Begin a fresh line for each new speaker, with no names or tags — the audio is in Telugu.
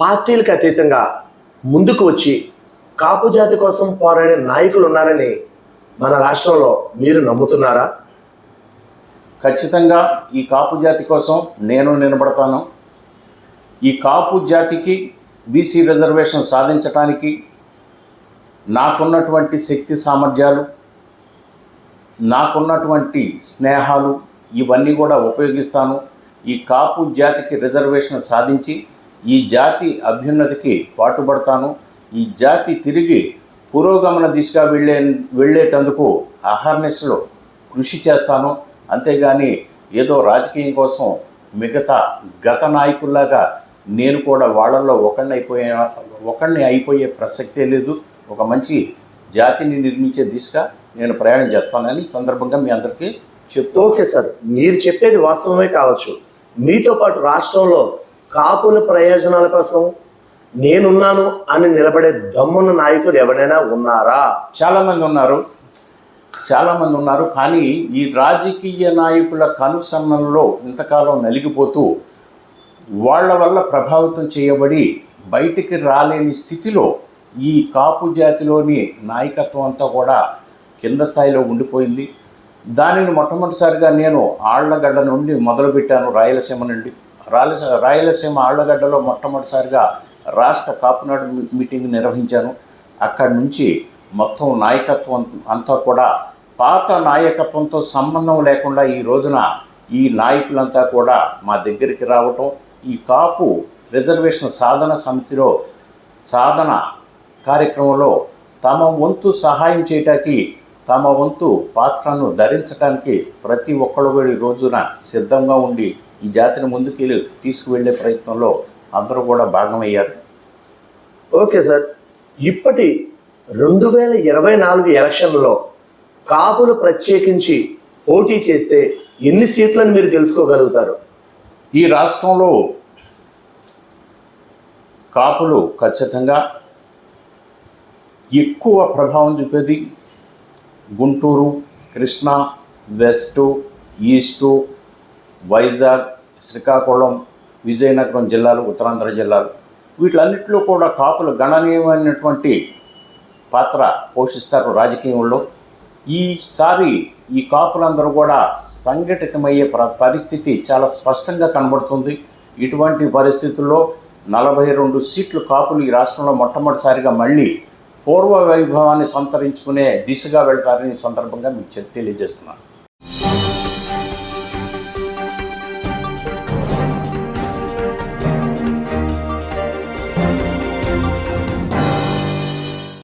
పార్టీలకు అతీతంగా ముందుకు వచ్చి కాపు జాతి కోసం పోరాడే నాయకులు ఉన్నారని మన రాష్ట్రంలో మీరు నమ్ముతున్నారా?
ఖచ్చితంగా ఈ కాపు జాతి కోసం నేను నిలబడతాను. ఈ కాపు జాతికి బీసీ రిజర్వేషన్ సాధించటానికి నాకున్నటువంటి శక్తి సామర్థ్యాలు నాకున్నటువంటి స్నేహాలు ఇవన్నీ కూడా ఉపయోగిస్తాను. ఈ కాపు జాతికి రిజర్వేషన్ సాధించి ఈ జాతి అభ్యున్నతికి పాటుపడతాను. ఈ జాతి తిరిగి పురోగమన దిశగా వెళ్ళే వెళ్ళేటందుకు అహర్నిశలో కృషి చేస్తాను. అంతేగాని ఏదో రాజకీయం కోసం మిగతా గత నాయకుల్లాగా నేను కూడా వాళ్ళల్లో ఒకడిని అయిపోయే ఒకడిని అయిపోయే ప్రసక్తే లేదు. ఒక మంచి జాతిని నిర్మించే దిశగా నేను ప్రయాణం చేస్తానని సందర్భంగా మీ అందరికీ చెప్తూ
ఓకే సార్. మీరు చెప్పేది వాస్తవమే కావచ్చు. మీతో పాటు రాష్ట్రంలో కాపుల ప్రయోజనాల కోసం నేనున్నాను అని నిలబడే దమ్మున్న నాయకుడు ఎవరైనా ఉన్నారా?
చాలామంది ఉన్నారు. చాలామంది ఉన్నారు. కానీ ఈ రాజకీయ నాయకుల కనుసన్నల్లో ఇంతకాలం నలిగిపోతూ వాళ్ళ వల్ల ప్రభావితం చేయబడి బయటికి రాలేని స్థితిలో ఈ కాపు జాతిలోని నాయకత్వం అంతా కూడా కింద స్థాయిలో ఉండిపోయింది. దానిని మొట్టమొదటిసారిగా నేను ఆళ్ళగడ్డ నుండి మొదలుపెట్టాను రాయలసీమ నుండి. రాయలసీ రాయలసీమ ఆళ్ళగడ్డలో మొట్టమొదటిసారిగా రాష్ట్ర కాపునాడు మీటింగ్ నిర్వహించాను అక్కడి నుంచి మొత్తం నాయకత్వం అంతా కూడా పాత నాయకత్వంతో సంబంధం లేకుండా ఈ రోజున ఈ నాయకులంతా కూడా మా దగ్గరికి రావటం ఈ కాపు రిజర్వేషన్ సాధన సమితిలో సాధన కార్యక్రమంలో తమ వంతు సహాయం చేయటానికి తమ వంతు పాత్రను ధరించడానికి ప్రతి ఒక్కరు కూడా ఈ రోజున సిద్ధంగా ఉండి ఈ జాతిని ముందుకెళ్ళి తీసుకువెళ్ళే ప్రయత్నంలో అందరూ కూడా భాగమయ్యారు.
Okay sir. ఇప్పటి రెండు వేల ఇరవై నాలుగు ఎలక్షన్లో కాపులు ప్రత్యేకించి పోటీ చేస్తే ఎన్ని సీట్లను మీరు గెలుచుకోగలుగుతారు?
ఈ రాష్ట్రంలో కాపులు ఖచ్చితంగా ఎక్కువ ప్రభావం చూపేది గుంటూరు కృష్ణా వెస్టు ఈస్టు వైజాగ్ శ్రీకాకుళం విజయనగరం జిల్లాలు ఉత్తరాంధ్ర జిల్లాలు. వీటిలన్నింటిలో కూడా కాపులు గణనీయమైనటువంటి పాత్ర పోషిస్తారు రాజకీయంలో. ఈసారి ఈ కాపులందరూ కూడా సంఘటితమయ్యే పరిస్థితి చాలా స్పష్టంగా కనబడుతుంది. ఇటువంటి పరిస్థితుల్లో నలభై రెండు సీట్లు కాపులు ఈ రాష్ట్రంలో మొట్టమొదటిసారిగా మళ్ళీ పూర్వ వైభవాన్ని సంతరించుకునే దిశగా వెళ్తారని సందర్భంగా మీకు తెలియజేస్తున్నాను.